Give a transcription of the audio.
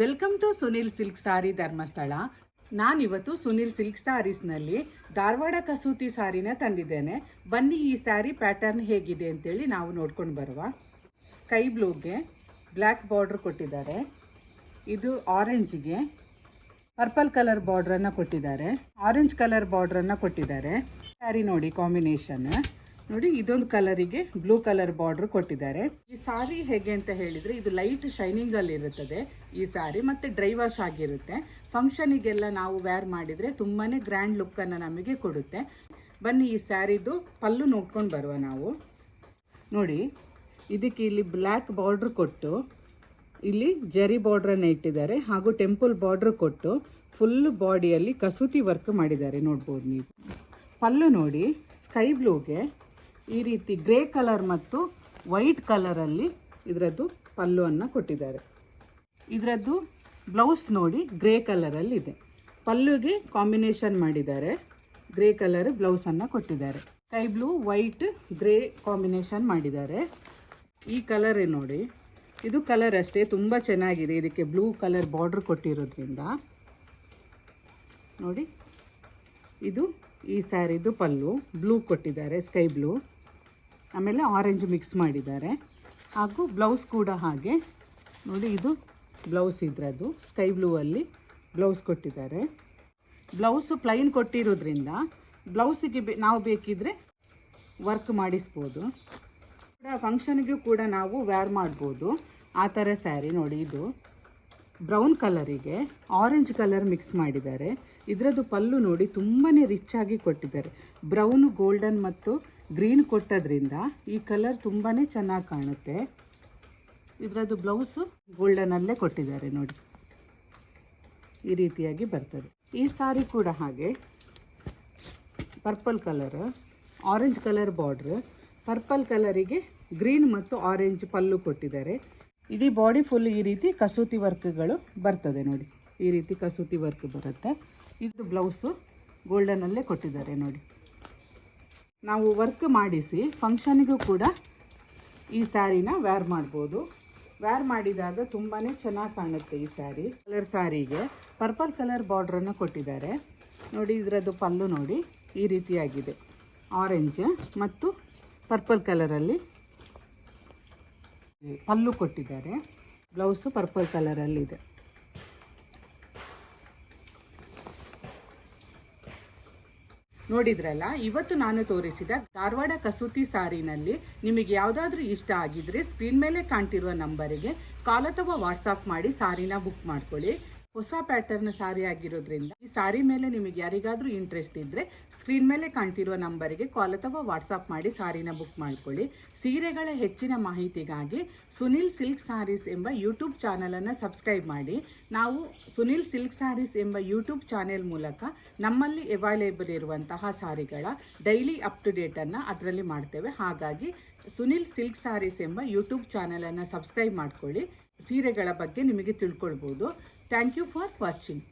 Welcome to Sunil silk sari Dharmasthala. ನಾನಿವತ್ತು Sunil silk ಸಾರೀಸ್ನಲ್ಲಿ Dharwad ಕಸೂತಿ ಸಾರಿನ ತಂದಿದ್ದೇನೆ. ಬನ್ನಿ ಈ ಸಾರಿ ಪ್ಯಾಟರ್ನ್ ಹೇಗಿದೆ ಅಂತೇಳಿ ನಾವು ನೋಡ್ಕೊಂಡು ಬರುವ. ಸ್ಕೈ ಬ್ಲೂಗೆ ಬ್ಲ್ಯಾಕ್ ಬಾರ್ಡ್ರ್ ಕೊಟ್ಟಿದ್ದಾರೆ. ಇದು ಆರೆಂಜ್ಗೆ ಪರ್ಪಲ್ ಕಲರ್ ಬಾರ್ಡ್ರನ್ನು ಕೊಟ್ಟಿದ್ದಾರೆ. ಆರೆಂಜ್ ಕಲರ್ ಬಾರ್ಡ್ರನ್ನು ಕೊಟ್ಟಿದ್ದಾರೆ. ಸ್ಯಾರಿ ನೋಡಿ ಕಾಂಬಿನೇಷನ್. ನೋಡಿ, ಇದೊಂದು ಕಲರಿಗೆ ಬ್ಲೂ ಕಲರ್ ಬಾರ್ಡರ್ ಕೊಟ್ಟಿದ್ದಾರೆ. ಈ ಸಾರಿ ಹೇಗೆ ಅಂತ ಹೇಳಿದ್ರೆ, ಇದು ಲೈಟ್ ಶೈನಿಂಗ್ ಅಲ್ಲಿ ಇರುತ್ತದೆ ಈ ಸಾರಿ, ಮತ್ತೆ ಡ್ರೈ ವಾಶ್ ಆಗಿರುತ್ತೆ. ಫಂಕ್ಷನಿಗೆಲ್ಲ ನಾವು ವೇರ್ ಮಾಡಿದ್ರೆ ತುಂಬಾನೇ ಗ್ರ್ಯಾಂಡ್ ಲುಕ್ ಅನ್ನ ನಮಗೆ ಕೊಡುತ್ತೆ. ಬನ್ನಿ, ಈ ಸ್ಯಾರಿದು ಪಲ್ಲು ನೋಡ್ಕೊಂಡು ಬರುವ ನಾವು. ನೋಡಿ, ಇದಕ್ಕೆ ಇಲ್ಲಿ ಬ್ಲ್ಯಾಕ್ ಬಾರ್ಡ್ರ್ ಕೊಟ್ಟು, ಇಲ್ಲಿ ಜರಿ ಬಾರ್ಡ್ರನ್ನು ಇಟ್ಟಿದ್ದಾರೆ, ಹಾಗೂ ಟೆಂಪಲ್ ಬಾರ್ಡ್ರ್ ಕೊಟ್ಟು ಫುಲ್ ಬಾಡಿಯಲ್ಲಿ ಕಸೂತಿ ವರ್ಕ್ ಮಾಡಿದ್ದಾರೆ, ನೋಡ್ಬೋದು ನೀವು. ಪಲ್ಲು ನೋಡಿ ಸ್ಕೈ ಬ್ಲೂಗೆ ಈ ರೀತಿ ಗ್ರೇ ಕಲರ್ ಮತ್ತು ವೈಟ್ ಕಲರಲ್ಲಿ ಇದರದ್ದು ಪಲ್ಲುವನ್ನು ಕೊಟ್ಟಿದ್ದಾರೆ. ಇದರದ್ದು ಬ್ಲೌಸ್ ನೋಡಿ ಗ್ರೇ ಕಲರಲ್ಲಿ ಇದೆ. ಪಲ್ಲುಗೆ ಕಾಂಬಿನೇಷನ್ ಮಾಡಿದ್ದಾರೆ. ಗ್ರೇ ಕಲರ್ ಬ್ಲೌಸನ್ನು ಕೊಟ್ಟಿದ್ದಾರೆ. ಕೈ ಬ್ಲೂ, ವೈಟ್, ಗ್ರೇ ಕಾಂಬಿನೇಷನ್ ಮಾಡಿದ್ದಾರೆ. ಈ ಕಲರೇ ನೋಡಿ. ಇದು ಕಲರ್ ಅಷ್ಟೇ, ತುಂಬ ಚೆನ್ನಾಗಿದೆ. ಇದಕ್ಕೆ ಬ್ಲೂ ಕಲರ್ ಬಾರ್ಡ್ರ್ ಕೊಟ್ಟಿರೋದ್ರಿಂದ. ನೋಡಿ. ಇದು ಈ ಸ್ಯಾರಿದು ಪಲ್ಲು, ಬ್ಲೂ ಕೊಟ್ಟಿದ್ದಾರೆ, ಸ್ಕೈ ಬ್ಲೂ. ಆಮೇಲೆ ಆರೆಂಜ್ ಮಿಕ್ಸ್ ಮಾಡಿದ್ದಾರೆ. ಹಾಗೂ ಬ್ಲೌಸ್ ಕೂಡ ಹಾಗೆ. ನೋಡಿ, ಇದು ಬ್ಲೌಸ್ ಇದ್ರದ್ದು. ಸ್ಕೈ ಬ್ಲೂ ಅಲ್ಲಿ ಬ್ಲೌಸ್ ಕೊಟ್ಟಿದ್ದಾರೆ. ಬ್ಲೌಸು ಪ್ಲೈನ್ ಕೊಟ್ಟಿರೋದ್ರಿಂದ ಬ್ಲೌಸಿಗೆ ಬೆ ನಾವು ಬೇಕಿದ್ರೆ ವರ್ಕ್ ಮಾಡಿಸ್ಬೋದು. ಕೂಡ ಫಂಕ್ಷನ್ಗೂ ಕೂಡ ನಾವು ವ್ಯಾರ್ ಮಾಡ್ಬೋದು. ಆ ಥರ ಸ್ಯಾರಿ ನೋಡಿ ಇದು. ಬ್ರೌನ್ ಕಲರಿಗೆ ಆರೆಂಜ್ ಕಲರ್ ಮಿಕ್ಸ್ ಮಾಡಿದ್ದಾರೆ. ಇದರದ್ದು ಪಲ್ಲು ನೋಡಿ ತುಂಬಾ ರಿಚ್ ಆಗಿ ಕೊಟ್ಟಿದ್ದಾರೆ. ಬ್ರೌನು, ಗೋಲ್ಡನ್ ಮತ್ತು ಗ್ರೀನ್ ಕೊಟ್ಟದ್ರಿಂದ ಈ ಕಲರ್ ತುಂಬಾ ಚೆನ್ನಾಗಿ ಕಾಣುತ್ತೆ. ಇದರದ್ದು ಬ್ಲೌಸು ಗೋಲ್ಡನಲ್ಲೇ ಕೊಟ್ಟಿದ್ದಾರೆ ನೋಡಿ. ಈ ರೀತಿಯಾಗಿ ಬರ್ತದೆ. ಈ ಸಾರಿ ಕೂಡ ಹಾಗೆ. Purple colour, orange colour border. Purple ಕಲರಿಗೆ green ಮತ್ತು ಆರೆಂಜ್ ಪಲ್ಲು ಕೊಟ್ಟಿದ್ದಾರೆ. ಇಡೀ ಬಾಡಿ ಫುಲ್ ಈ ರೀತಿ ಕಸೂತಿ ವರ್ಕ್ಗಳು ಬರ್ತದೆ ನೋಡಿ. ಈ ರೀತಿ ಕಸೂತಿ ವರ್ಕ್ ಬರುತ್ತೆ. ಇದು ಬ್ಲೌಸು ಗೋಲ್ಡನಲ್ಲೇ ಕೊಟ್ಟಿದ್ದಾರೆ ನೋಡಿ. ನಾವು ವರ್ಕ್ ಮಾಡಿಸಿ ಫಂಕ್ಷನಿಗೂ ಕೂಡ ಈ ಸ್ಯಾರಿನ ವೇರ್ ಮಾಡ್ಬೋದು. ವ್ಯಾರ್ ಮಾಡಿದಾಗ ತುಂಬಾ ಚೆನ್ನಾಗಿ ಕಾಣುತ್ತೆ ಈ ಸ್ಯಾರಿ ಕಲರ್ ಸ್ಯಾರಿಗೆ ಪರ್ಪಲ್ ಕಲರ್ ಬಾರ್ಡ್ರನ್ನು ಕೊಟ್ಟಿದ್ದಾರೆ. ನೋಡಿ, ಇದರದ್ದು ಪಲ್ಲು ನೋಡಿ ಈ ರೀತಿಯಾಗಿದೆ. ಆರೆಂಜ್ ಮತ್ತು ಪರ್ಪಲ್ ಕಲರಲ್ಲಿ ಪಲ್ಲು ಕೊಟ್ಟಿದ್ದಾರೆ. ಬ್ಲೌಸು ಪರ್ಪಲ್ ಕಲರಲ್ಲಿದೆ. ನೋಡಿದ್ರಲ್ಲ, ಇವತ್ತು ನಾನು ತೋರಿಸಿದ ಧಾರವಾಡ ಕಸೂತಿ ಸಾರಿನಲ್ಲಿ ನಿಮಗೆ ಯಾವುದಾದ್ರೂ ಇಷ್ಟ ಆಗಿದ್ರೆ ಸ್ಕ್ರೀನ್ ಮೇಲೆ ಕಾಣ್ತಿರುವ ನಂಬರಿಗೆ ಕಾಲ್ ಅಥವಾ ವಾಟ್ಸಾಪ್ ಮಾಡಿ ಸಾರಿನ ಬುಕ್ ಮಾಡ್ಕೊಳ್ಳಿ. ಹೊಸ ಪ್ಯಾಟರ್ನ್ ಸಾರಿ ಆಗಿರೋದ್ರಿಂದ ಈ ಸಾರಿ ಮೇಲೆ ನಿಮಗೆ ಯಾರಿಗಾದ್ರೂ ಇಂಟ್ರೆಸ್ಟ್ ಇದ್ರೆ ಸ್ಕ್ರೀನ್ ಮೇಲೆ ಕಾಣ್ತಿರುವ ನಂಬರಿಗೆ ಕಾಲ್ ಅಥವಾ ವಾಟ್ಸಾಪ್ ಮಾಡಿ ಸಾರಿನ ಬುಕ್ ಮಾಡ್ಕೊಳ್ಳಿ. ಸೀರೆಗಳ ಹೆಚ್ಚಿನ ಮಾಹಿತಿಗಾಗಿ ಸುನಿಲ್ ಸಿಲ್ಕ್ ಸಾರೀಸ್ ಎಂಬ ಯೂಟ್ಯೂಬ್ ಚಾನಲನ್ನು ಸಬ್ಸ್ಕ್ರೈಬ್ ಮಾಡಿ. ನಾವು ಸುನಿಲ್ ಸಿಲ್ಕ್ ಸಾರೀಸ್ ಎಂಬ ಯೂಟ್ಯೂಬ್ ಚಾನೆಲ್ ಮೂಲಕ ನಮ್ಮಲ್ಲಿ ಅವೈಲೇಬಲ್ ಇರುವಂತಹ ಸಾರಿಗಳ ಡೈಲಿ ಅಪ್ ಟು ಡೇಟನ್ನು ಅದರಲ್ಲಿ ಮಾಡ್ತೇವೆ. ಹಾಗಾಗಿ ಸುನಿಲ್ ಸಿಲ್ಕ್ ಸಾರೀಸ್ ಎಂಬ ಯೂಟ್ಯೂಬ್ ಚಾನಲನ್ನು ಸಬ್ಸ್ಕ್ರೈಬ್ ಮಾಡ್ಕೊಳ್ಳಿ. ಸೀರೆಗಳ ಬಗ್ಗೆ ನಿಮಗೆ ತಿಳ್ಕೊಳ್ಬೋದು. Thank you for watching.